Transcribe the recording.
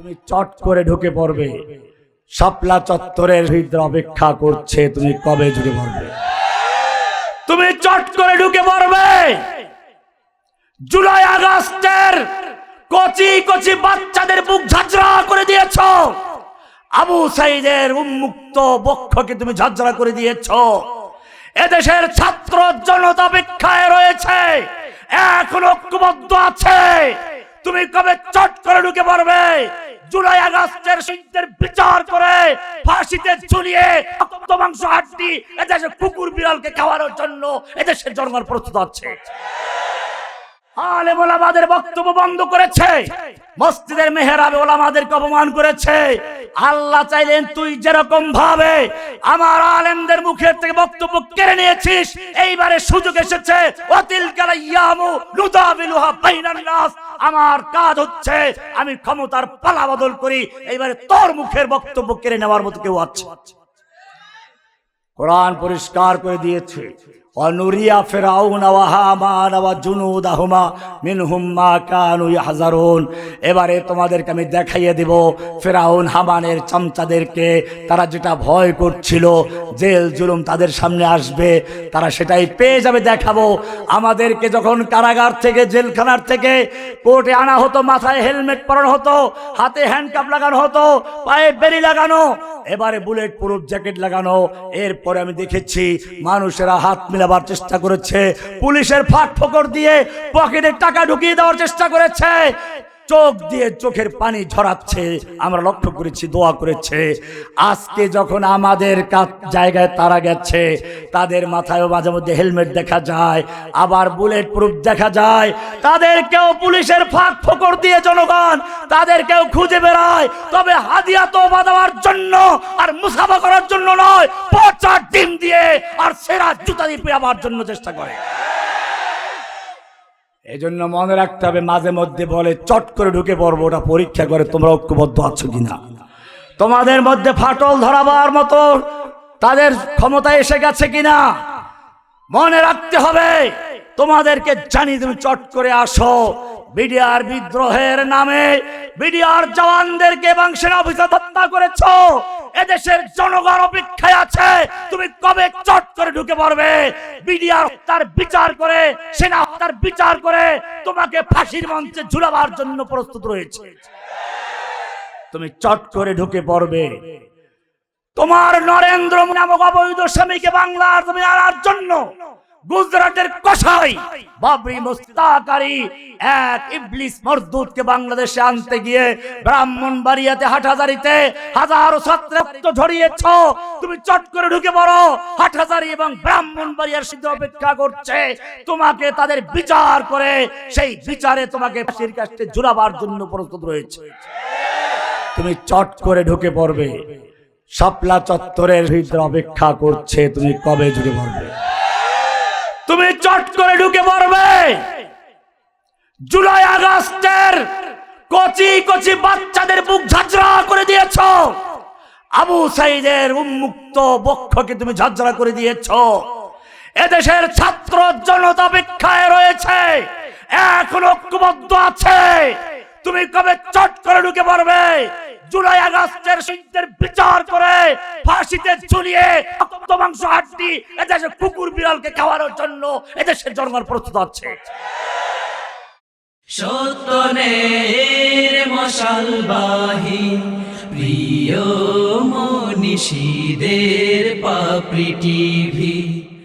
তুমি চট করে ঢুকে পড়বে। শাপলা চত্বরের ভিতরে অপেক্ষা করছে, তুমি কবে ঢুকে পড়বে? তুমি চট করে ঢুকে পড়বে। জুলাই আগস্টের কচি কচি বাচ্চাদের বুক ঝাঁঝরা করে দিয়েছ। আবু সাইদের উন্মুক্ত বক্ষকে তুমি ঝাঁঝরা করে দিয়েছ। এদেশের ছাত্র জনতা অপেক্ষায় রয়েছে। এখন ঐক্যবদ্ধ আছে। তুমি কবে চট করে ঢুকে পড়বে? জুলাই আগস্টের শহীদদের বিচার করে ফাঁসিতে ঝুলিয়ে রক্ত, মাংস, হাড্ডি এদেশে কুকুর, বিড়ালকে খাওয়ানোর জন্য এদেশের জনগণ প্রস্তুত আছে। আলেম ওলামাদের বক্তব্য বন্ধ করেছে। মসজিদের মেহরাবে ওলামাদেরকে অপমান করেছে। আল্লাহ চাইলেন তুই যেরকম ভাবে আমার আলেমদের মুখের থেকে বক্তব্য কেড়ে নিয়েছিস, এইবারে সুযোগ এসেছে। অতিল কালা ইয়ামু নুদাবিলুহা বাইনান নাস, আমার কাজ হচ্ছে আমি ক্ষমতার পালা বদল করি, এইবারে তোর মুখের বক্তব্য কেড়ে নেওয়ার মতো কেউ আছে? কোরআন পরিষ্কার করে দিয়েছে। অনুরিয়া ফেরাউন ওয়া হামান ওয়া জুনুদাহুমা মিনহুম মা কানু ইয়াহজারুন এবারে তোমাদেরকে আমি দেখাইয়ে দেব, ফেরাউন হামানের চামচাদেরকে তারা যেটা ভয় করছিল, জেল জুলুম তাদের সামনে আসবে, তারা সেটাই পেয়ে যাবে দেখাবো। আমাদেরকে যখন কারাগার থেকে, জেলখানার থেকে কোর্টে আনা হতো, মাথায় হেলমেট পরানো হতো, হাতে হ্যান্ডকাপ লাগানো হতো, পায়ে বেরি লাগানো, এবারে বুলেট প্রুফ জ্যাকেট লাগানো, এরপরে আমি দেখেছি মানুষেরা হাত মিলাবার চেষ্টা করেছে। পুলিশের ফাঁক ফকর দিয়ে পকেটে টাকা ঢুকিয়ে দেওয়ার চেষ্টা করেছে। চোখ দিয়ে চোখের পানি ঝরাচ্ছে। আমরা লক্ষ্য করেছি, দোয়া করেছে। আজকে যখন আমাদের জায়গায় তারা গেছে, তাদের মাথায় মাঝে মধ্যে হেলমেট দেখা যায়, আবার বুলেট প্রুফ দেখা যায়। তাদেরকেও পুলিশের ফাঁক ফকর দিয়ে জনগণ তাদেরকেও খুঁজে বেড়ায়। তবে হাদিয়া তো দেওয়ার জন্য আর মুসাফা করার জন্য নয়, পচা ডিম দিয়ে আর সেরা জুতা দিয়ে পেয়াবার জন্য চেষ্টা করে। এই জন্য মনে রাখতে হবে, মাঝে মধ্যে বলে চট করে ঢুকে পড়ব, ওটা পরীক্ষা করে তোমরা ঐক্যবদ্ধ আছো কিনা। তোমাদের মধ্যে ফাটল ধরাবার মতো তাদের ক্ষমতা এসে গেছে কিনা? মনে রাখতে হবে, তোমাদেরকে জানি তুমি চট করে আসো। বিডিআর বিদ্রোহের নামে বিডিআর জওয়ানদেরকে এবং সেনা হত্যা করেছ। এদেশের জনগণ অপেক্ষায় আছে, তুমি কবে চট ঢুকে পড়বে। বিডিআর তার বিচার করে, সেনা তার বিচার করে, তোমাকে ফাঁসির মঞ্চে ঝুলাবার জন্য প্রস্তুত রয়েছে। তুমি চট করে ঢুকে পড়বে। তোমার নরেন্দ্র নামক অবৈধ স্বামীকে বাংলার তুমি আনার জন্য গুজরাটের কসাই। বাবরি মুস্তাকারী এক ইবলিস মরদুদকে বাংলাদেশে আনতে গিয়ে ব্রাহ্মণ বাড়িয়াতে হাটহাজারিতে হাজারো ছাত্র রক্ত ঝরিয়েছ। তুমি চট করে ঢুকে পড়ো। হাটহাজারি এবং ব্রাহ্মণ বাড়িয়ার সিদ্ধ অপেক্ষা করছে। তোমাকে তাদের বিচার করে সেই বিচারে তোমাকে ফাঁসির কাছে ঝুলাবার জন্য প্রস্তুত রয়েছে। তুমি চট করে ঢুকে পড়বে। শাপলা চত্বরের ভিতরে অপেক্ষা করছে। তুমি কবে ঢুকে পড়বে? তুমি চট করে ঢুকে পড়বে জুলাই আগস্টের কচি কচি বাচ্চাদের বুক ঝাঁঝরা করে দিয়েছ। আবু সাইদের উন্মুক্ত বক্ষকে তুমি ঝাঁঝরা করে দিয়েছ। এদেশের ছাত্র জনতা অপেক্ষায় রয়েছে। এখন ঐক্যবদ্ধ আছে। তুমি কবে চট করে ঢুকে পড়বে জুলাই আগস্টের শহীদদের বিচার করে ফাঁসিতে ঝুলিয়ে রক্ত, মাংস, হাড্ডি এদেশের কুকুর, বিড়ালকে খাওয়ানোর জন্য এদেশের জনগণ প্রস্তুত আছে সত্যনের মশালবাহী প্রিয় মনীষীদের পাপড়ি টিভি।